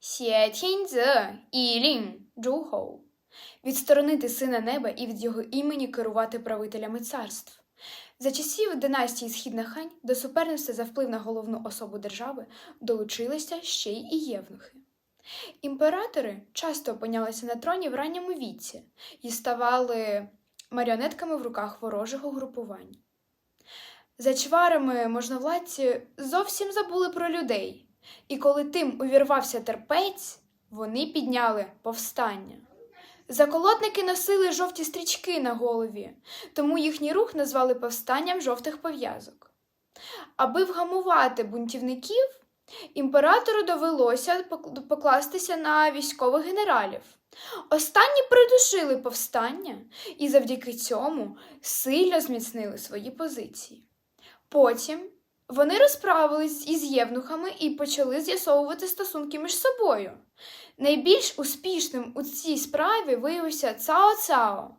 Сє тіньцзе і лін джухоу. Відсторонити сина неба і від його імені керувати правителями царств. За часів династії Східна Хань до суперництва за вплив на головну особу держави долучилися ще й євнухи. Імператори часто опинялися на троні в ранньому віці і ставали маріонетками в руках ворожих угрупувань. За чварами можновладці зовсім забули про людей, і коли тим увірвався терпець, вони підняли повстання. Заколотники носили жовті стрічки на голові, тому їхній рух назвали повстанням жовтих пов'язок. Аби вгамувати бунтівників, імператору довелося покластися на військових генералів. Останні придушили повстання і завдяки цьому сильно зміцнили свої позиції. Потім вони розправились із євнухами і почали з'ясовувати стосунки між собою. Найбільш успішним у цій справі виявився Цао Цао.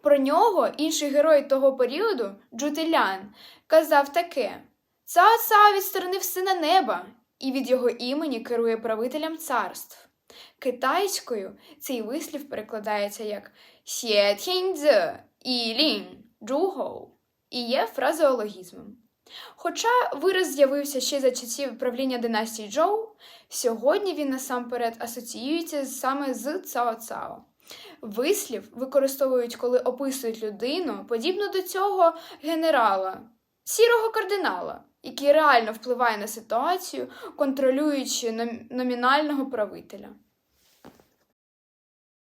Про нього інший герой того періоду, Джутилян, казав таке: Цао Цао відсторонив сина неба і від його імені керує правителям царств. Китайською цей вислів перекладається як «Сє і лін джухоу» і є фразеологізмом. Хоча вираз з'явився ще за часів правління династії Джоу, сьогодні він насамперед асоціюється саме з Цао Цао. Вислів використовують, коли описують людину, подібну до цього генерала, сірого кардинала, який реально впливає на ситуацію, контролюючи номінального правителя.